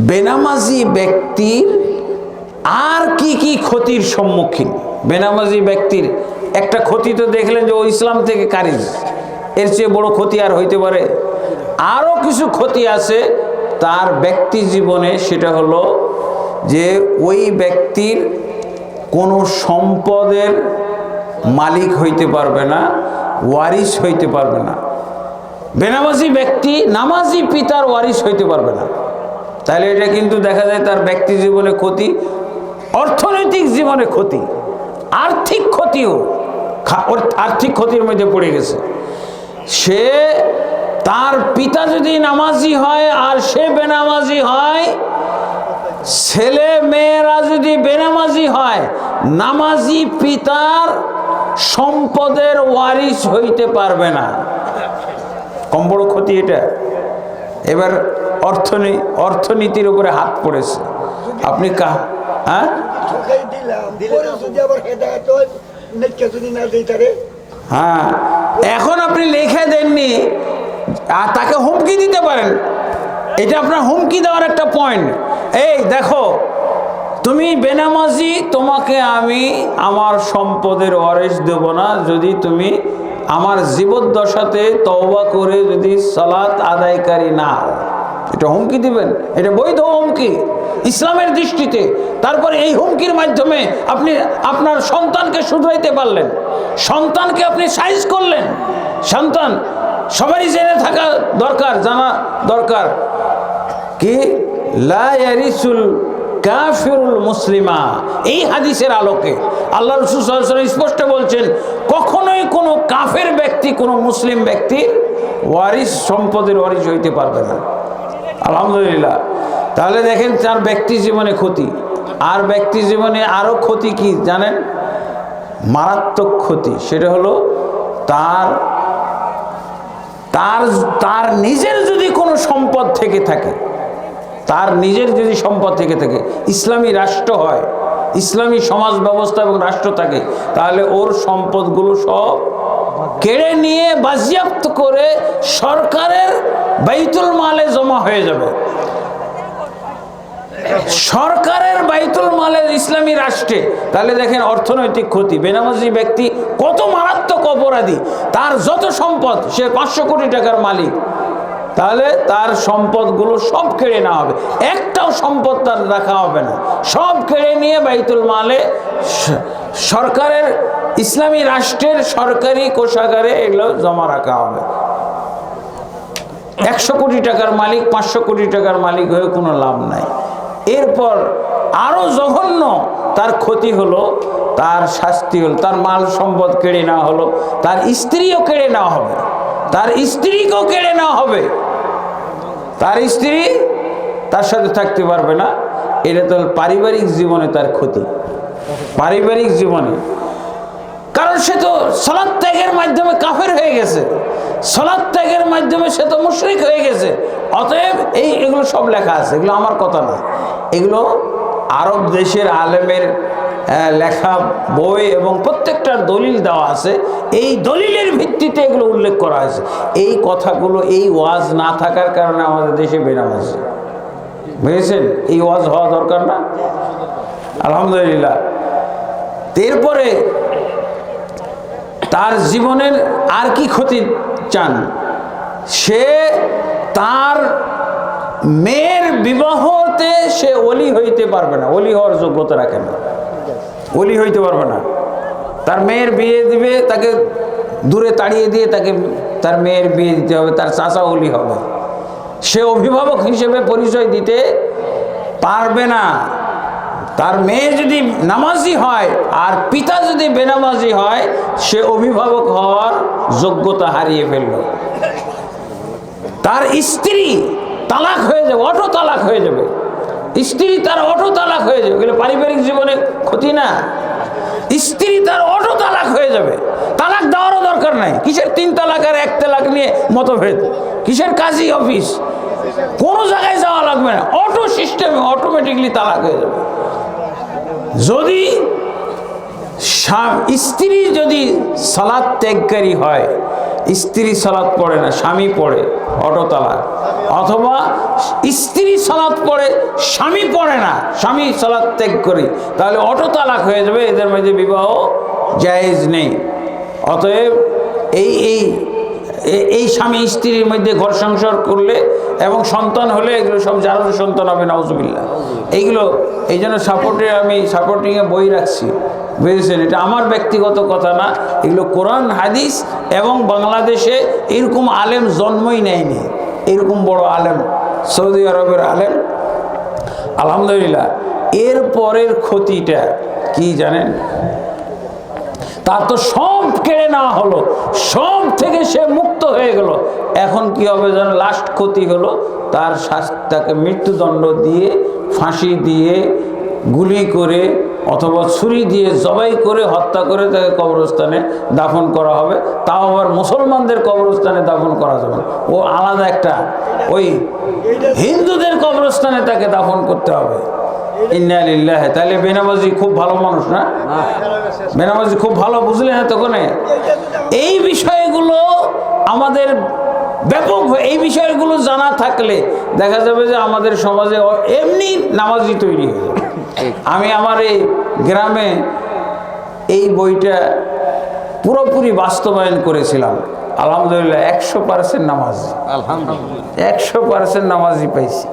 বেনামাজি ব্যক্তির আর কি কি ক্ষতির সম্মুখীন? বেনামাজি ব্যক্তির একটা ক্ষতি তো দেখলেন যে ও ইসলাম থেকে কারিজ। এর চেয়ে বড় ক্ষতি আর হইতে পারে। আরও কিছু ক্ষতি আছে, তার ব্যক্তি জীবনে সেটা হলো যে ওই ব্যক্তির কোনো সম্পদের মালিক হইতে পারবে না ওয়ারিস হইতে পারবে না। বেনামাজি ব্যক্তি নামাজি পিতার ওয়ারিস হইতে পারবে না। তাহলে এটা কিন্তু দেখা যায় তার ব্যক্তি জীবনে ক্ষতি, অর্থনৈতিক জীবনে ক্ষতি, আর্থিক ক্ষতিও আর্থিক ক্ষতির মধ্যে পড়ে গেছে। সে, তার পিতা যদি নামাজি হয় আর সে বেনামাজি হয়, ছেলে মেয়েরা যদি বেনামাজি হয়, নামাজি পিতার সম্পদের ওয়ারিস হইতে পারবে না। কম বড় ক্ষতি এটা। এবার অর্থনী, অর্থনীতির উপরে হাত পড়েছে। আপনি কা হ্যাঁ? হয়। এখন আপনি লিখে দেননি। আর তাকে হুমকি দিতে পারেন। এটা আপনার হুমকি দেওয়ার একটা পয়েন্ট এই দেখো, তুমি বেনামাজি, তোমাকে আমি আমার সম্পদের ওয়ারিস দেব না। যদি তুমি আমার জীবদ্দশাতে তওবা করে যদি সালাত আদায়কারী না হও। এটা হুমকি দিবেন, এটা বৈধ হুমকি ইসলামের দৃষ্টিতে। তারপরে এই হুমকির মাধ্যমে আপনি আপনার সন্তানকে শুধরাইতে পারলেন, সন্তানকে আপনি সাইজ করলেন। সন্তান, সবারই জেনে থাকা দরকার, জানা দরকার। কি? লা ইয়ারিসুল কাফিরুল মুসলিমা। এই হাদিসের আলোকে আল্লাহ রসুল স্পষ্ট বলছেন, কখনোই কোনো কাফের ব্যক্তি, কোনো মুসলিম ব্যক্তি ওয়ারিস, সম্পদের ওয়ারিস হইতে পারবে না। আলহামদুলিল্লাহ। তাহলে দেখেন তার ব্যক্তি জীবনে ক্ষতি। আর ব্যক্তি জীবনে আরও ক্ষতি কি জানেন? মারাত্মক ক্ষতি। সেটা হলো তার তার তার নিজের যদি কোনো সম্পদ থেকে থাকে, তার নিজের যদি সম্পদ থেকে থাকে, ইসলামী রাষ্ট্র হয়, ইসলামী সমাজ ব্যবস্থা এবং রাষ্ট্র থাকে, তাহলে ওর সম্পদগুলো সব কেড়ে নিয়ে বাজেয়াপ্ত করে সরকারের বাইতুল মালে জমা হয়ে যাবে। সরকারের বাইতুল মালের ইসলামী রাষ্ট্রে, তাহলে দেখেন অর্থনৈতিক ক্ষতি। বেনামাজি ব্যক্তি কত মারাত্মক অপরাধী, তার যত সম্পদ, সে পাঁচশো কোটি টাকার মালিক। তাহলে তার সম্পদগুলো সব কেড়ে নেওয়া হবে। একটাও সম্পদ তার রাখা হবে না। সব কেড়ে নিয়ে বাইতুল মালে সরকারের, ইসলামী রাষ্ট্রের সরকারি কোষাগারে এগুলো জমা রাখা হবে। একশো কোটি টাকার মালিক, পাঁচশো কোটি টাকার মালিক হয়ে কোনো লাভ নাই। এরপর আরও জঘন্য তার ক্ষতি হলো, তার শাস্তি হলো, তার মাল সম্পদ কেড়ে নেওয়া হলো, তার স্ত্রীও কেড়ে নেওয়া হবে, তার স্ত্রীকেও কেড়ে নেওয়া হবে। তার স্ত্রী তার সাথে থাকতে পারবে না। এটা তো পারিবারিক জীবনে তার ক্ষতি। পারিবারিক জীবনে। কারণ সে তো সলাদ ত্যাগের মাধ্যমে কাফের হয়ে গেছে। সলাদ ত্যাগের মাধ্যমে সে তো মুশরিক হয়ে গেছে। অতএব এই এগুলো সব লেখা আছে, এগুলো আমার কথা না এগুলো আরব দেশের আলেমের লেখা বই এবং প্রত্যেকটার দলিল দেওয়া আছে। এই দলিলের ভিত্তিতে এগুলো উল্লেখ করা হয়েছে। এই কথাগুলো, এই ওয়াজ না থাকার কারণে আমাদের দেশে বেরাম আছে বুঝেছেন? এই ওয়াজ হওয়া দরকার না? আলহামদুলিল্লাহ। এরপরে তার জীবনের আর কি ক্ষতি চান? সে তার মেয়ের বিবাহতে সে অলি হইতে পারবে না। অলি হওয়ার যোগ্যতা রাখে না। অলি হইতে পারবে না। তার মেয়ের বিয়ে দিবে, তাকে দূরে তাড়িয়ে দিয়ে তাকে তার মেয়ের বিয়ে দিতে হবে, তার চাচা অলি হবে। সে অভিভাবক হিসেবে পরিচয় দিতে পারবে না। তার মেয়ে যদি নামাজি হয় আর পিতা যদি বেনামাজি হয়, সে অভিভাবক হওয়ার যোগ্যতা হারিয়ে ফেলল। তার স্ত্রী তালাক হয়ে যাবে, অটো তালাক হয়ে যাবে। স্ত্রী তার অটো তালাক হয়ে যাবে। এগুলো পারিবারিক জীবনে ক্ষতি না। স্ত্রী তার অটো তালাক হয়ে যাবে। তালাক দেওয়ারও দরকার নাই। কিসের তিন তালাক আর এক তালাক নিয়ে মতভেদ? কিসের কাজী অফিস? কোনো জায়গায় যাওয়া লাগবে না। অটো সিস্টেমে অটোমেটিকলি তালাক হয়ে যাবে। যদি স্ত্রী যদি সালাদ ত্যাগকারী হয়, স্ত্রী সালাদ পড়ে না, স্বামী পড়ে অটো তালাক অথবা স্ত্রী সালাদ পড়ে, স্বামী পড়ে না, স্বামী সালাদ ত্যাগ করে, তাহলে অটো তালাক হয়ে যাবে, এদের মধ্যে বিবাহ জায়েজ নেই। অতএব এই এই এই স্বামী স্ত্রীর মধ্যে ঘর সংসার করলে এবং সন্তান হলে এগুলো সব যারা সন্তান হবে, নাউজুবিল্লাহ। এইগুলো, এই জন্য সাপোর্টে আমি সাপোর্টিংয়ে বই রাখছি, বুঝেছেন? এটা আমার ব্যক্তিগত কথা না, এগুলো কোরআন, হাদিস এবং বাংলাদেশে এরকম আলেম জন্মই নেয়নি, এরকম বড় আলেম, সৌদি আরবের আলেম। আলহামদুলিল্লাহ, এর পরের ক্ষতিটা কি জানেন? তার তো সব কেড়ে নেওয়া হলো, সব থেকে সে মুক্ত হয়ে গেল। এখন কি হবে যেন লাস্ট ক্ষতি হলো, তার তাকে মৃত্যুদণ্ড দিয়ে, ফাঁসি দিয়ে, গুলি করে, অথবা ছুরি দিয়ে, জবাই করে, হত্যা করে তাকে কবরস্থানে দাফন করা হবে। তাও আবার মুসলমানদের কবরস্থানে দাফন করা যাবে ও আলাদা একটা, ওই হিন্দুদের কবরস্থানে তাকে দাফন করতে হবে। ইন্না লিল্লাহ তাহলে বেনামাজি খুব ভালো মানুষ না? বেনামাজি খুব ভালো বুঝলে হ্যাঁ তখন? এই বিষয়গুলো আমাদের ব্যাপক এই বিষয়গুলো জানা থাকলে দেখা যাবে যে আমাদের সমাজে এমনি নামাজি তৈরি হয়ে। আমি আমার এই গ্রামে এই বইটা পুরোপুরি বাস্তবায়ন করেছিলাম। আলহামদুলিল্লাহ একশো পার্সেন্ট নামাজি। আলহামদুলিল্লাহ। একশো পার্সেন্ট নামাজি পাইছি।